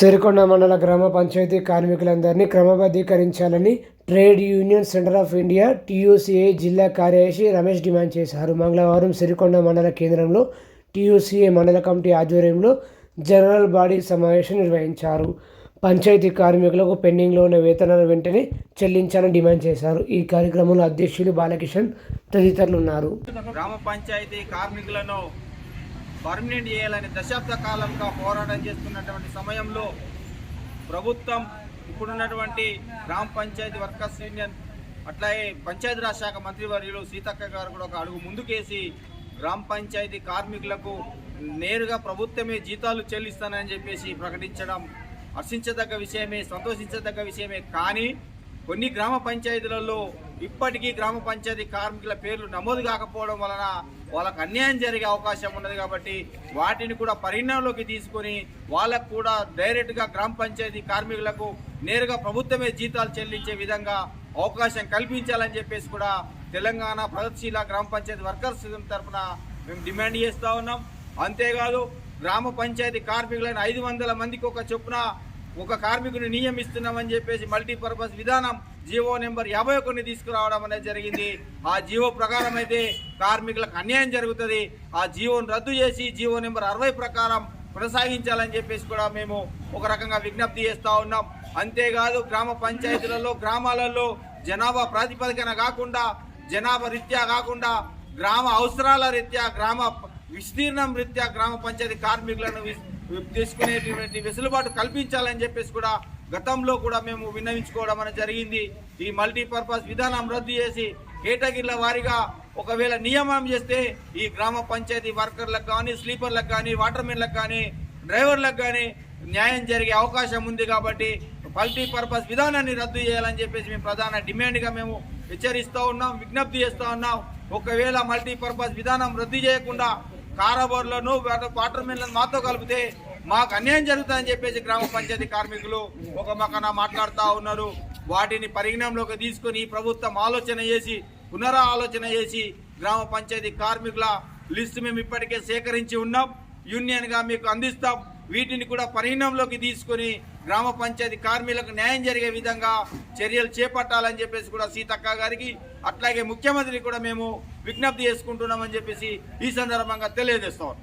సిరికొండ మండల గ్రామ పంచాయతీ కార్మికులందరినీ క్రమబద్ధీకరించాలని trade union centre of India TUCA జిల్లా కార్యదర్శి రమేష్ డిమాండ్ చేశారు. మంగళవారం సిరికొండ మండల కేంద్రంలో టీయూసీఏ మండల కమిటీ ఆధ్వర్యంలో జనరల్ బాడీ సమావేశం నిర్వహించారు. పంచాయతీ కార్మికులకు పెండింగ్లో ఉన్న వేతనాలు వెంటనే చెల్లించాలని డిమాండ్ చేశారు. ఈ కార్యక్రమంలో అధ్యక్షులు బాలకిషన్ తదితరులు ఉన్నారు గ్రామ పంచాయతీ కార్మికులను పర్మనెంట్ చేయాలని దశాబ్ద కాలంగా పోరాటం చేస్తున్నటువంటి సమయంలో ప్రభుత్వం ఇప్పుడున్నటువంటి గ్రామ పంచాయతీ వర్కర్స్ యూనియన్ అట్లాగే పంచాయతీరాజ్ శాఖ మంత్రివర్యులు సీతక్క గారు కూడా ఒక అడుగు ముందుకేసి గ్రామ పంచాయతీ కార్మికులకు నేరుగా ప్రభుత్వమే జీతాలు చెల్లిస్తానని చెప్పేసి ప్రకటించడం హర్షించదగ్గ విషయమే సంతోషించదగ్గ విషయమే. కానీ కొన్ని గ్రామ పంచాయతీలలో ఇప్పటికీ గ్రామ పంచాయతీ కార్మికుల పేర్లు నమోదు కాకపోవడం వలన వాళ్ళకు అన్యాయం జరిగే అవకాశం ఉన్నది కాబట్టి వాటిని కూడా పరిగణనలోకి తీసుకొని వాళ్ళకు కూడా డైరెక్ట్గా గ్రామ పంచాయతీ కార్మికులకు నేరుగా ప్రభుత్వమే జీతాలు చెల్లించే విధంగా అవకాశం కల్పించాలని చెప్పేసి కూడా తెలంగాణ ప్రగతిశీల గ్రామ పంచాయతీ వర్కర్స్ తరఫున మేము డిమాండ్ చేస్తూ ఉన్నాం. అంతేకాదు గ్రామ పంచాయతీ కార్మికులైన ఐదు వందల మందికి ఒక చొప్పున ఒక కార్మికుని నియమిస్తున్నామని చెప్పేసి మల్టీపర్పస్ విధానం జీవో నెంబర్ యాభై ఒకటిని తీసుకురావడం అనేది జరిగింది. ఆ జీవో ప్రకారం అయితే కార్మికులకు అన్యాయం జరుగుతుంది. ఆ జీవోను రద్దు చేసి జీవో నెంబర్ అరవై ప్రకారం కొనసాగించాలని చెప్పేసి కూడా మేము ఒక రకంగా విజ్ఞప్తి చేస్తూ ఉన్నాం. అంతేకాదు గ్రామ పంచాయతీలలో గ్రామాలలో జనాభా ప్రాతిపదికన కాకుండా జనాభా రీత్యా కాకుండా గ్రామ అవసరాల రీత్యా గ్రామ విస్తీర్ణం రీత్యా గ్రామ పంచాయతీ కార్మికులను తీసుకునేటువంటి వెసులుబాటు కల్పించాలని చెప్పేసి కూడా గతంలో కూడా మేము విన్నవించుకోవడం అనేది జరిగింది. ఈ మల్టీపర్పస్ విధానం రద్దు చేసి కేటగిరీల వారీగా ఒకవేళ నియమనం చేస్తే ఈ గ్రామ పంచాయతీ వర్కర్లకు కానీ స్లీపర్లకు కానీ వాటర్మెన్లకు కానీ డ్రైవర్లకు కానీ న్యాయం జరిగే అవకాశం ఉంది కాబట్టి మల్టీపర్పస్ విధానాన్ని రద్దు చేయాలని చెప్పేసి మేము ప్రధాన డిమాండ్గా మేము హెచ్చరిస్తూ ఉన్నాం విజ్ఞప్తి చేస్తూ ఉన్నాం. ఒకవేళ మల్టీపర్పస్ విధానం రద్దు చేయకుండా కారాబోర్లను వాటర్ మిల్లను మాతో కలిపితే మాకు అన్యాయం జరుగుతుందని చెప్పేసి గ్రామ పంచాయతీ కార్మికులు ఒక మకన మాట్లాడుతూ ఉన్నారు. వాటిని పరిగణనలోకి తీసుకొని ప్రభుత్వం ఆలోచన చేసి పునరా ఆలోచన చేసి గ్రామ పంచాయతీ కార్మికుల లిస్టు మేము ఇప్పటికే సేకరించి ఉన్నాం. యూనియన్గా మీకు అందిస్తాం. వీటిని కూడా పరిగణంలోకి తీసుకొని గ్రామ పంచాయతీ కార్మికులకు న్యాయం జరిగే విధంగా చర్యలు చేపట్టాలని చెప్పేసి కూడా సీతక్క గారికి అట్లాగే ముఖ్యమంత్రికి కూడా మేము విజ్ఞప్తి చేసుకుంటున్నామని చెప్పేసి ఈ సందర్భంగా తెలియజేస్తాం.